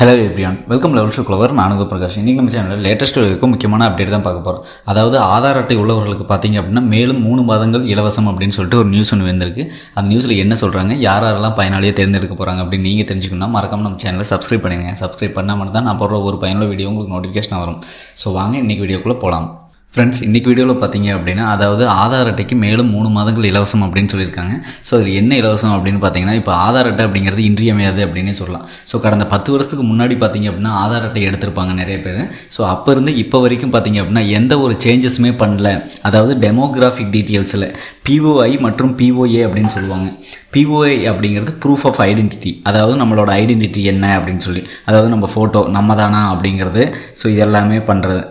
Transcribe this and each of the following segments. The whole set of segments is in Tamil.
Hello everyone welcome level show குளவர் நானுங்க பிரகாஷ். இன்றைக்கி நம்ம சேனலில் லேட்டஸ்ட் வரைக்கும் முக்கியமான அப்டேட் தான் பார்க்க போகிறோம் அதாவது ஆதார் அட்டை உள்ளவர்களுக்கு பார்த்தீங்க அப்படின்னா மேலும் மூணு மாதங்கள் இலவசம் அப்படின்னு சொல்லிட்டு ஒரு நியூஸ் ஒன்று வந்திருக்கு. அந்த நியூஸில் என்ன சொல்கிறாங்க யார் யாரெல்லாம் பயனாளியை தேர்ந்தெடுக்க போகிறாங்க அப்படின்னு நீங்கள் தெரிஞ்சுக்கணும்னா மறக்காம நம்ம சேனலை சப்ஸ்கிரைப் பண்ணுங்க சப்ஸ்கிரைப் பண்ணால் மட்டும் தான் நான் போடுற ஒரு பயனுள்ள வீடியோ உங்களுக்கு நோட்டிஃபிகேஷன் வரும். ஸோ வாங்க இன்றைக்கி வீடியோக்குள்ளே போகலாம் ஃப்ரெண்ட்ஸ் இன்றைக்கி வீடியோவில் பார்த்தீங்க அப்படின்னா அதாவது ஆதார் அட்டைக்கு மேலும் மூணு மாதங்கள் இலவசம் அப்படின்னு சொல்லியிருக்காங்க. ஸோ அதில் என்ன இலவசம் அப்படின்னு பார்த்தீங்கன்னா இப்போ ஆதார் அட்டை அப்படிங்கிறது இன்றியமையாது அப்படின்னே சொல்லலாம். ஸோ கடந்த பத்து வருஷத்துக்கு முன்னாடி பார்த்தீங்க அப்படின்னா ஆதார் அட்டை எடுத்திருப்பாங்க நிறைய பேர். ஸோ அப்போ இருந்து இப்போ வரைக்கும் பார்த்தீங்க அப்படின்னா எந்த ஒரு சேஞ்சஸுமே பண்ணல. அதாவது டெமோகிராஃபிக் டீட்டெயில்ஸில் பிஓஐ மற்றும் பிஓஏ அப்படின்னு சொல்லுவாங்க. பிஓஐ அப்படிங்கிறது ப்ரூஃப் ஆஃப் ஐடென்டிட்டி அதாவது நம்மளோட ஐடென்டிட்டி என்ன அப்படின்னு சொல்லி. அதாவது நம்ம ஃபோட்டோ நம்ம தானா அப்படிங்கிறது ஸோ இதெல்லாமே பண்ணுறது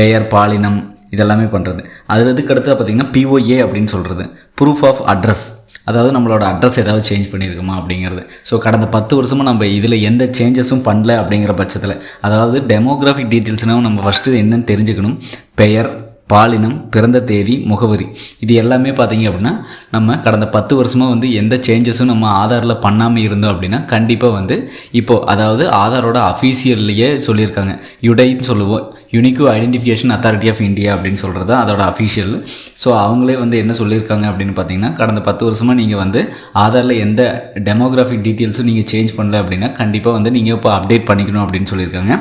பெயர் பாலினம் இதெல்லாமே பண்ணுறது அதில் இதுக்கு அடுத்து பார்த்தீங்கன்னா பிஓஏ அப்படின்னு சொல்கிறது ப்ரூஃப் ஆஃப் அட்ரஸ் அதாவது நம்மளோட அட்ரஸ் ஏதாவது சேஞ்ச் பண்ணியிருக்குமா அப்படிங்கிறது. ஸோ கடந்த பத்து வருஷமாக நம்ம இதில் எந்த சேஞ்சஸும் பண்ணல அப்படிங்கிற பட்சத்தில். அதாவது டெமோகிராஃபிக் டீட்டெயில்ஸ்னால் நம்ம ஃபஸ்ட்டு என்னென்னு தெரிஞ்சுக்கணும். பெயர் பாலினம் பிறந்த தேதி முகவரி. இது எல்லாமே பார்த்தீங்க அப்படின்னா நம்ம கடந்த பத்து வருஷமாக வந்து எந்த சேஞ்சஸும் நம்ம ஆதாரில் பண்ணாமல் இருந்தோம் அப்படின்னா கண்டிப்பாக வந்து இப்போது அதாவது ஆதாரோட அஃபீஷியல்லையே சொல்லியிருக்காங்க. யுடைன்னு சொல்லுவோம். Unique identification authority of India அப்படின்னு சொல்கிறது தான் அதோட அஃபீஷியல் ஸோ அவங்களே வந்து என்ன சொல்லியிருக்காங்க அப்படின்னு பார்த்தீங்கன்னா கடந்த பத்து வருஷமாக நீங்கள் வந்து ஆதாரில் எந்த டெமோகிராஃபிக் டீட்டெயில்ஸும் நீங்கள் சேஞ்ச் பண்ணல அப்படின்னா கண்டிப்பாக வந்து நீங்கள் இப்போ அப்டேட் பண்ணிக்கணும் அப்படின்னு சொல்லியிருக்காங்க.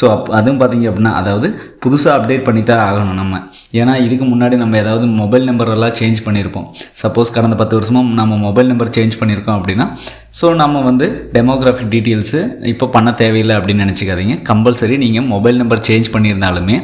ஸோ அப் அதுவும் பார்த்தீங்க அப்படின்னா அதாவது புதுசாக அப்டேட் பண்ணி தான் ஆகணும் நம்ம. ஏன்னா இதுக்கு முன்னாடி நம்ம ஏதாவது மொபைல் நம்பர் எல்லாம் சேஞ்ச் பண்ணியிருப்போம் சப்போஸ் கடந்த பத்து வருஷமாக நம்ம மொபைல் நம்பர் சேஞ்ச் பண்ணியிருக்கோம் அப்படின்னா ஸோ நம்ம வந்து டெமோகிராஃபிக் டீட்டெயில்ஸு இப்போ பண்ண தேவையில்லை அப்படின்னு நினச்சிக்காதீங்க. கம்பல்சரி நீங்கள் மொபைல் நம்பர் சேஞ்ச் பண்ணியிருந்தாலுமே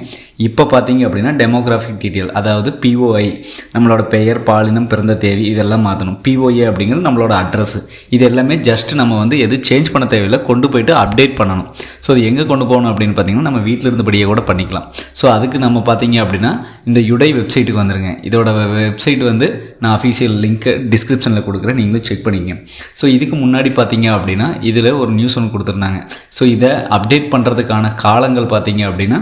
இப்போ பார்த்தீங்க அப்படின்னா டெமோகிராஃபிக் டீட்டெயில் அதாவது பிஓஐ நம்மளோட பெயர் பாலினம் பிறந்த தேதி இதெல்லாம் மாற்றணும் பிஓஏ அப்படிங்கிறது நம்மளோட அட்ரஸ் இது எல்லாமே ஜஸ்ட் நம்ம வந்து எது சேஞ்ச் பண்ண தேவையில்லை கொண்டு போயிட்டு அப்டேட் பண்ணணும். ஸோ அது எங்கே கொண்டு போகணும் அப்படின்னு பார்த்தீங்கன்னா நம்ம வீட்டில் இருந்தபடியே கூட பண்ணிக்கலாம். ஸோ அதுக்கு நம்ம பார்த்தீங்க அப்படின்னா இந்த யுடை வெப்சைட்டுக்கு வந்துருங்க. இதோட வெப்சைட் வந்து நான் அஃபீஷியல் லிங்க்கு டிஸ்கிரிப்ஷனில் கொடுக்குறேன். நீங்களும் செக் பண்ணிக்கங்க. ஸோ இதுக்கு முன்னாடி பார்த்தீங்க அப்படின்னா இதில் ஒரு நியூஸ் ஒன்று கொடுத்துருந்தாங்க. ஸோ இதை அப்டேட் பண்ணுறதுக்கான காலங்கள் பார்த்தீங்க அப்படின்னா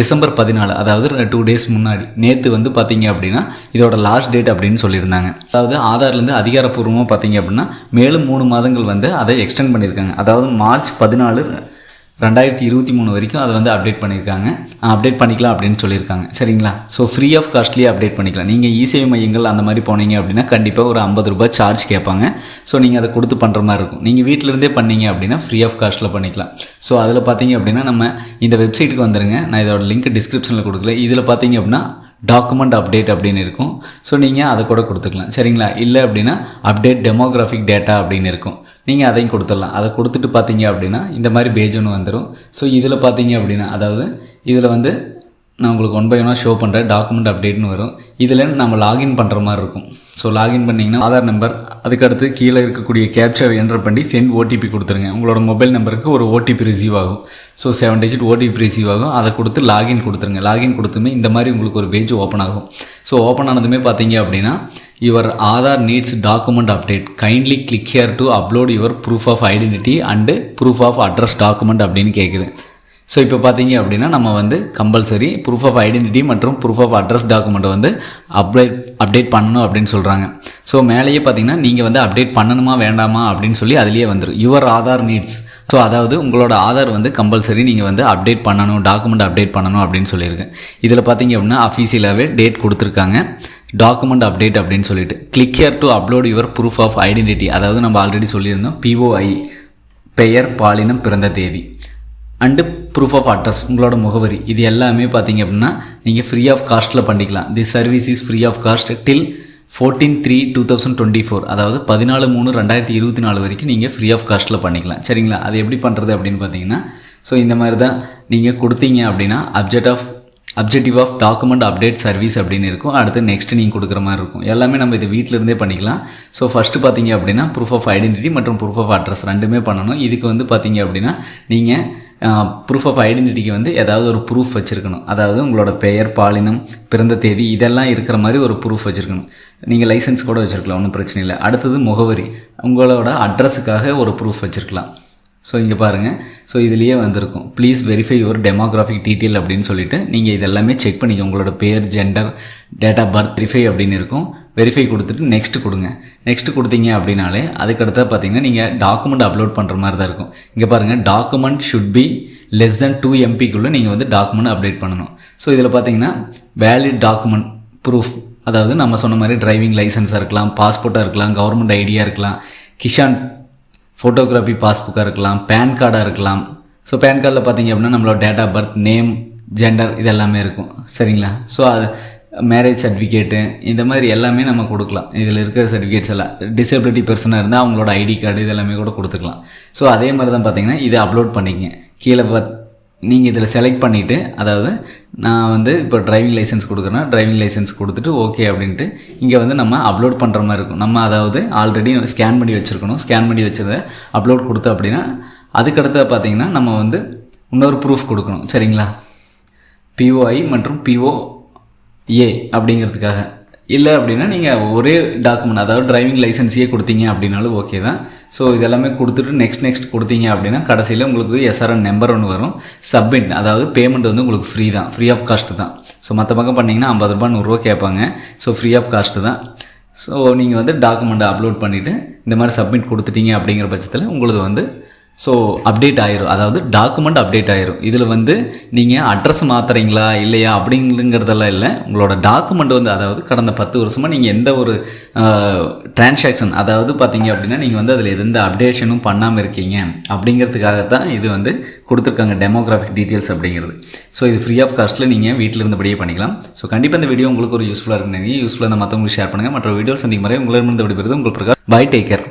டிசம்பர் பதினாலு அதாவது டூ டேஸ் முன்னாடி. நேற்று வந்து பார்த்தீங்க அப்படின்னா இதோட லாஸ்ட் டேட் அப்படின்னு சொல்லியிருந்தாங்க. அதாவது ஆதார்லேருந்து அதிகாரப்பூர்வமாக பார்த்தீங்க அப்படின்னா மேலும் மூணு மாதங்கள் வந்து அதை எக்ஸ்டெண்ட் பண்ணியிருக்காங்க. அதாவது மார்ச் பதினாலு ரெண்டாயிரத்தி இருபத்தி மூணு வரைக்கும் அதை வந்து அப்டேட் பண்ணியிருக்காங்க. அப்டேட் பண்ணிக்கலாம் அப்படின்னு சொல்லியிருக்காங்க. சரிங்களா? ஸோ ஃப்ரீ ஆஃப் காஸ்ட்லியே அப்டேட் பண்ணிக்கலாம். நீங்கள் இசேவை மையங்கள் அந்த மாதிரி போனீங்க அப்படின்னா கண்டிப்பாக ஒரு ஐம்பது ரூபாய் சார்ஜ் கேட்பாங்க. ஸோ நீங்கள் அதை கொடுத்து பண்ணுற மாதிரி இருக்கும். நீங்கள் வீட்டிலேருந்தே பண்ணீங்க அப்படின்னா ஃப்ரீ ஆஃப் காஸ்ட்டில் பண்ணிக்கலாம். ஸோ அதில் பார்த்தீங்க அப்படின்னா நம்ம இந்த வெப்சைட்டுக்கு வந்துருங்க. நான் இதோட லிங்க் டிஸ்கிரிப்ஷனில் கொடுக்கல. இதில் பார்த்தீங்க அப்படின்னா டாக்குமெண்ட் அப்டேட் அப்படின்னு இருக்கும். ஸோ நீங்கள் அதை கூட கொடுத்துக்கலாம். சரிங்களா? இல்லை அப்படின்னா அப்டேட் டெமோகிராஃபிக் டேட்டா அப்படின்னு இருக்கும். நீங்கள் அதையும் கொடுத்துடலாம். அதை கொடுத்துட்டு பார்த்தீங்க அப்படின்னா இந்த மாதிரி பேஜ் ஒன்று வந்துடும் ஸோ இதில் பார்த்தீங்க அப்படின்னா அதாவது இதில் வந்து நான் உங்களுக்கு ஒன் பை ஒன்னாக ஷோ பண்ணுறேன் டாக்குமெண்ட் அப்டேட்னு வரும். இதில் நம்ம லாகின் பண்ணுற மாதிரி இருக்கும். ஸோ லாகின் பண்ணிங்கன்னா ஆதார் நம்பர் அதுக்கடுத்து கீழே இருக்கக்கூடிய கேப்சர் என்டர் பண்ணி சென்ட் ஓடிபி கொடுத்துருங்க. உங்களோட மொபைல் நம்பருக்கு ஒரு ஓடிபி ரிசீவ் ஆகும். So seven digit OTP receive ஆகும். அதை கொடுத்து லாகின் கொடுத்துருங்க. லாகின் கொடுத்துமே இந்த மாதிரி உங்களுக்கு ஒரு பேஜ் ஓப்பன் ஆகும். ஸோ ஓப்பன் ஆனதுமே பார்த்தீங்க அப்படின்னா your Aadhaar needs document update kindly click here to upload your proof of identity and proof of address document அப்படின்னு கேட்குது ஸோ இப்போ பார்த்தீங்க அப்படின்னா நம்ம வந்து கம்பல்சரி ப்ரூஃப் ஆஃப் ஐடென்டிட்டி மற்றும் ப்ரூஃப் ஆஃப் அட்ரஸ் டாக்குமெண்ட்டை வந்து அப்டேட் அப்டேட் பண்ணணும் அப்படின்னு சொல்கிறாங்க ஸோ மேலேயே பார்த்தீங்கன்னா நீங்கள் வந்து அப்டேட் பண்ணணுமா வேண்டாமா அப்படின்னு சொல்லி அதுலேயே வந்துடும் யுவர் ஆதார் நீட்ஸ் ஸோ அதாவது உங்களோட ஆதார் வந்து கம்பல்சரி நீங்கள் வந்து அப்டேட் பண்ணணும் டாக்குமெண்ட் அப்டேட் பண்ணணும் அப்படின்னு சொல்லியிருக்கேன். இதில் பார்த்தீங்க அப்படின்னா அஃபீஷியலாகவே டேட் கொடுத்துருக்காங்க. டாக்குமெண்ட் அப்டேட் அப்படின்னு சொல்லிட்டு. Click here to upload your proof of identity அதாவது நம்ம ஆல்ரெடி சொல்லியிருந்தோம் பிஓஐ பெயர் பாலினம் பிறந்த தேதி. அண்டு ப்ரூஃப் ஆஃப் அட்ரஸ் உங்களோட முகவரி இது எல்லாமே பார்த்தீங்க அப்படின்னா நீங்கள் ஃப்ரீ ஆஃப் காஸ்ட்டில் பண்ணிக்கலாம். The service is free of cost till fourteen three two thousand twenty four அதாவது பதினாலு மூணு ரெண்டாயிரத்தி இருபத்தி நாலு வரைக்கும் நீங்கள் ஃப்ரீ ஆஃப் காஸ்ட்டில் பண்ணிக்கலாம். சரிங்களா? அது எப்படி பண்ணுறது அப்படின்னு பார்த்தீங்கன்னா ஸோ இந்த மாதிரி தான் நீங்கள் கொடுத்தீங்க அப்படின்னா object of objective of document update service அப்படின்னு இருக்கும். அடுத்து நெக்ஸ்ட் நீங்கள் கொடுக்குற மாதிரி இருக்கும். எல்லாமே நம்ம இது வீட்டிலேருந்தே பண்ணிக்கலாம். ஸோ ஃபஸ்ட்டு பார்த்தீங்க அப்படின்னா ப்ரூஃப் ஆஃப் ஐடென்டிட்டி மற்றும் ப்ரூஃப் ஆஃப் அட்ரஸ் ரெண்டுமே பண்ணணும். இதுக்கு வந்து பார்த்தீங்க அப்படின்னா நீங்கள் ப்ரூஃப் ஆஃப் ஐடென்டிட்டிக்கு வந்து ஏதாவது ஒரு ப்ரூஃப் வச்சுருக்கணும். அதாவது உங்களோட பெயர் பாலினம் பிறந்த தேதி இதெல்லாம் இருக்கிற மாதிரி ஒரு ப்ரூஃப் வச்சுருக்கணும். நீங்கள் லைசன்ஸ் கூட வச்சுருக்கலாம் ஒன்றும் பிரச்சனை இல்லை. அடுத்தது முகவரி. உங்களோட அட்ரஸுக்காக ஒரு ப்ரூஃப் வச்சுருக்கலாம். ஸோ இங்கே பாருங்கள் ஸோ இதுலேயே வந்திருக்கும். Please verify your demographic detail அப்படின்னு சொல்லிட்டு நீங்கள் இதெல்லாமே செக் பண்ணிக்க உங்களோட பேர் gender date of birth verify அப்படின்னு இருக்கும். வெரிஃபை கொடுத்துட்டு நெக்ஸ்ட் கொடுங்க. நெக்ஸ்ட் கொடுத்தீங்க அப்படின்னாலே அதுக்கடுத்தா பார்த்தீங்கன்னா நீங்கள் டாக்குமெண்ட் அப்லோட் பண்ணுற மாதிரி தான் இருக்கும். இங்கே பாருங்கள் document should be less than two எம்பிக்குள்ளே நீங்கள் வந்து டாக்குமெண்ட் அப்டேட் பண்ணணும். ஸோ இதில் பார்த்தீங்கன்னா வேலிட் டாக்குமெண்ட் ப்ரூஃப் அதாவது நம்ம சொன்ன மாதிரி டிரைவிங் லைசன்ஸாக இருக்கலாம் பாஸ்போர்ட்டாக இருக்கலாம் கவர்மெண்ட் ஐடியா இருக்கலாம் கிஷான் ஃபோட்டோகிராஃபி பாஸ்புக்காக இருக்கலாம் பேன் கார்டாக இருக்கலாம். ஸோ பேன் கார்டில் பார்த்தீங்க அப்படின்னா நம்மளோட date of birth name gender இது எல்லாமே இருக்கும். சரிங்களா? ஸோ அது மேரேஜ் சர்டிஃபிகேட்டு இந்த மாதிரி எல்லாமே நம்ம கொடுக்கலாம். இதில் இருக்கிற சர்டிஃபிகேட்ஸ் எல்லாம். டிசபிலிட்டி பர்சனாக இருந்தால் அவங்களோட ஐடி கார்டு இது எல்லாமே கூட கொடுத்துக்கலாம். ஸோ அதே மாதிரி தான் பார்த்தீங்கன்னா இதை அப்லோட் பண்ணிக்கங்க. கீழே பத் நீங்கள் இதில் செலக்ட் பண்ணிவிட்டு அதாவது நான் வந்து இப்போ டிரைவிங் லைசன்ஸ் கொடுக்குறேன்னா டிரைவிங் லைசன்ஸ் கொடுத்துட்டு ஓகே அப்படின்ட்டு இங்கே வந்து நம்ம அப்லோட் பண்ணுற மாதிரி இருக்கும். நம்ம அதாவது ஆல்ரெடி ஸ்கேன் பண்ணி வச்சுருக்கணும். ஸ்கேன் பண்ணி வச்சதை அப்லோட் கொடுத்தோம் அப்படின்னா அதுக்கடுத்து பார்த்தீங்கன்னா நம்ம வந்து இன்னொரு ப்ரூஃப் கொடுக்கணும். சரிங்களா? பிஓஐ மற்றும் பிஓ ஏ அப்படிங்கிறதுக்காக. இல்லை அப்படின்னா நீங்கள் ஒரே டாக்குமெண்ட் அதாவது டிரைவிங் லைசன்ஸையே கொடுத்தீங்க அப்படின்னாலும் ஓகே தான். ஸோ இதெல்லாமே கொடுத்துட்டு நெக்ஸ்ட் நெக்ஸ்ட் கொடுத்தீங்க அப்படின்னா கடைசியில் உங்களுக்கு எஸ்ஆர்என் நம்பர் ஒன்று வரும். சப்மிட் அதாவது பேமெண்ட் வந்து உங்களுக்கு ஃப்ரீ தான். ஃப்ரீ ஆஃப் காஸ்ட் தான். ஸோ மற்ற பக்கம் பண்ணிங்கன்னா ஐம்பது ரூபா நூறுரூவா கேட்பாங்க. ஸோ ஃப்ரீ ஆஃப் காஸ்ட்டு தான். ஸோ நீங்கள் வந்து டாக்குமெண்ட்டை அப்லோட் பண்ணிவிட்டு இந்த மாதிரி சப்மிட் கொடுத்துட்டீங்க அப்படிங்கிற பட்சத்தில் உங்களுக்கு வந்து ஸோ அப்டேட் ஆயிரும். அதாவது டாக்குமெண்ட் அப்டேட் ஆயிரும். இதில் வந்து நீங்கள் அட்ரஸ் மாற்றுறீங்களா இல்லையா அப்படிங்கிறதெல்லாம் இல்லை. உங்களோட டாக்குமெண்ட் வந்து அதாவது கடந்த பத்து வருஷமாக நீங்கள் எந்த ஒரு டிரான்சாக்ஷன் அதாவது பார்த்தீங்க அப்படின்னா நீங்கள் வந்து அதில் எந்த அப்டேஷனும் பண்ணாமல் இருக்கீங்க. அப்படிங்கிறதுக்காக தான் இது வந்து கொடுத்துருக்காங்க டெமோகிராஃபிக் டீட்டெயில்ஸ் அப்படிங்கிறது. ஸோ இது ஃப்ரீ ஆஃப் காஸ்ட்டில் நீங்கள் வீட்டில் இருந்தபடியே பண்ணிக்கலாம். ஸோ கண்டிப்பாக இந்த வீடியோ உங்களுக்கு ஒரு யூஸ்ஃபுல்லாக இருக்குன்னு யூஸ்ஃபுல்லாக மற்றவங்களுக்கு ஷேர் பண்ணுங்கள் மற்ற வீடியோஸ் சந்திக்கும் முறை உங்களிடமிருந்து விடுபடுறது உங்களுக்கு பிரகாஷ். By taker